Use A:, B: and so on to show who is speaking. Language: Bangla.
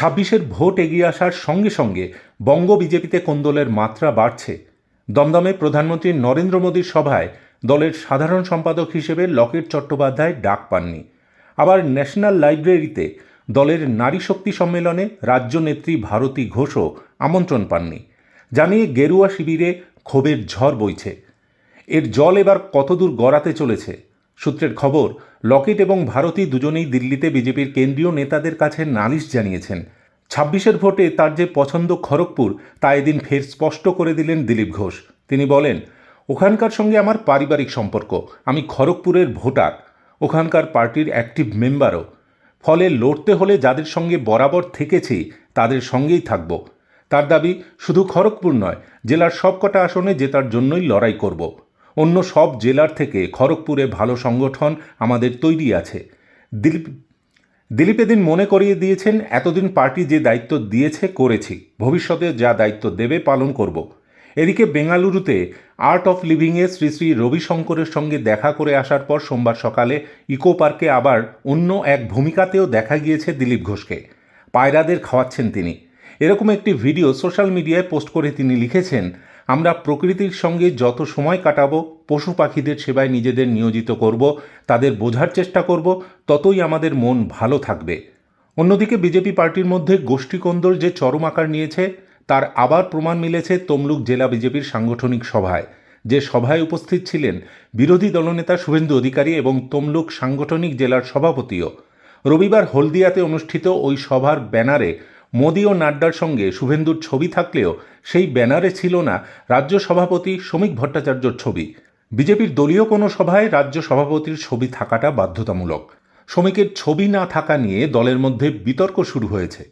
A: ছাব্বিশের ভোট এগিয়ে আসার সঙ্গে সঙ্গে বঙ্গ বিজেপিতে কোন্দলের মাত্রা বাড়ছে? দমদমে প্রধানমন্ত্রী নরেন্দ্র মোদীর সভায় দলের সাধারণ সম্পাদক হিসেবে লকেট চট্টোপাধ্যায় ডাক পাননি। আবার ন্যাশনাল লাইব্রেরিতে দলের নারী শক্তি সম্মেলনে রাজ্য নেত্রী ভারতী ঘোষও আমন্ত্রণ পাননি। জানিয়ে গেরুয়া শিবিরে ক্ষোভের ঝড় বইছে। এর জল এবার কতদূর গড়াতে চলেছে? সূত্রের খবর, লকেট এবং ভারতী দুজনেই দিল্লিতে বিজেপির কেন্দ্রীয় নেতাদের কাছে নালিশ জানিয়েছেন। ছাব্বিশের ভোটে তার যে পছন্দ খড়গপুর, তা এদিন ফের স্পষ্ট করে দিলেন দিলীপ ঘোষ। তিনি বলেন, ওখানকার সঙ্গে আমার পারিবারিক সম্পর্ক, আমি খড়গপুরের ভোটার। ওখানকার পার্টির অ্যাক্টিভ মেম্বারও। ফলে লড়তে হলে যাদের সঙ্গে বরাবর থেকেছি, তাদের সঙ্গেই থাকব। তার দাবি, শুধু খড়গপুর নয়, জেলার সবকটা আসনে জেতার জন্যই লড়াই করব। অন্য সব জেলার থেকে খড়গপুরে ভালো সংগঠন আমাদের তৈরি আছে। দিলীপ দিলীপ এদিন মনে করিয়ে দিয়েছেন, এতদিন পার্টি যে দায়িত্ব দিয়েছে, করেছি। ভবিষ্যতে যা দায়িত্ব দেবে, পালন করব। এদিকে বেঙ্গালুরুতে আর্ট অফ লিভিংয়ে শ্রী শ্রী রবিশঙ্করের সঙ্গে দেখা করে আসার পর সোমবার সকালে ইকো পার্কে আবার অন্য এক ভূমিকাতেও দেখা গিয়েছে দিলীপ ঘোষকে। পায়রাদের খাওয়াচ্ছেন তিনি। এরকম একটি ভিডিও সোশ্যাল মিডিয়ায় পোস্ট করে তিনি লিখেছেন আমরা প্রকৃতির সঙ্গে যত সময় কাটাবো, পশু পাখিদের সেবায় নিজেদের নিয়োজিত করব, তাদের বোঝার চেষ্টা করব, ততই আমাদের মন ভালো থাকবে। অন্যদিকে বিজেপি পার্টির মধ্যে গোষ্ঠীকন্দল যে চরম আকার নিয়েছে, তার আবার প্রমাণ মিলেছে তমলুক জেলা বিজেপির সাংগঠনিক সভায়। যে সভায় উপস্থিত ছিলেন বিরোধী দলনেতা শুভেন্দু অধিকারী এবং তমলুক সাংগঠনিক জেলার সভাপতিও। রবিবার হলদিয়াতে অনুষ্ঠিত ওই সভার ব্যানারে মোদী ও নাড্ডার সঙ্গে শুভেন্দুর ছবি থাকলেও সেই ব্যানারে ছিল না রাজ্য সভাপতি শ্রমিক ভট্টাচার্যর ছবি। বিজেপির দলীয় কোনো সভায় রাজ্য সভাপতির ছবি থাকাটা বাধ্যতামূলক। শ্রমিকের ছবি না থাকা নিয়ে দলের মধ্যে বিতর্ক শুরু হয়েছে।